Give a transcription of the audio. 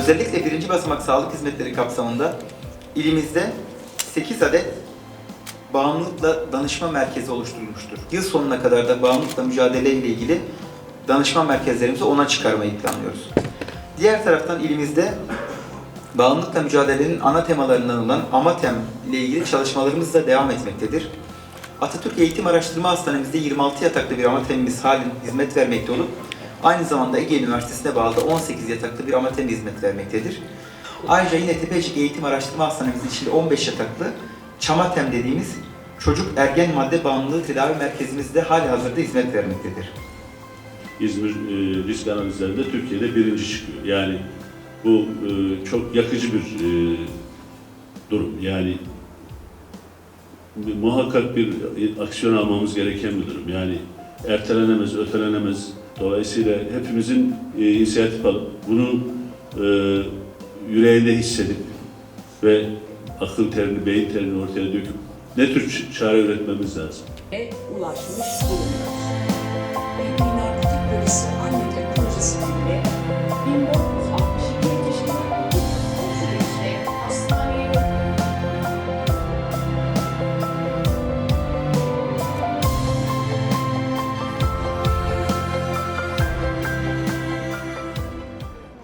Özellikle birinci basamak sağlık hizmetleri kapsamında ilimizde 8 adet bağımlılıkla danışma merkezi oluşturulmuştur. Yıl sonuna kadar da bağımlılıkla mücadele ile ilgili danışma merkezlerimizi ona çıkarmayı planlıyoruz. Diğer taraftan ilimizde bağımlılıkla mücadelenin ana temalarından olan AMATEM ile ilgili çalışmalarımız da devam etmektedir. Atatürk Eğitim Araştırma Hastanemizde 26 yataklı bir AMATEM'imiz halen hizmet vermekte olup aynı zamanda Ege Üniversitesi'ne bağlı da 18 yataklı bir AMATEM hizmet vermektedir. Ayrıca yine Tepecik Eğitim Araştırma Hastanemizin içinde 15 yataklı ÇAMATEM dediğimiz çocuk ergen madde bağımlılığı tedavi merkezimizde hali hazırda hizmet vermektedir. İzmir e, risk analizlerinde Türkiye'de birinci çıkıyor. Yani bu e, çok yakıcı bir e, durum. Yani muhakkak bir aksiyon almamız gereken bir durum. Yani ertelenemez, ötelenemez. Dolayısıyla hepimizin e, inisiyatif alıp bunu e, yüreğinde hissedip ve akıl terini, beyin terini ortaya döküp ne tür çare üretmemiz lazım. ulaşmış bulunuyor.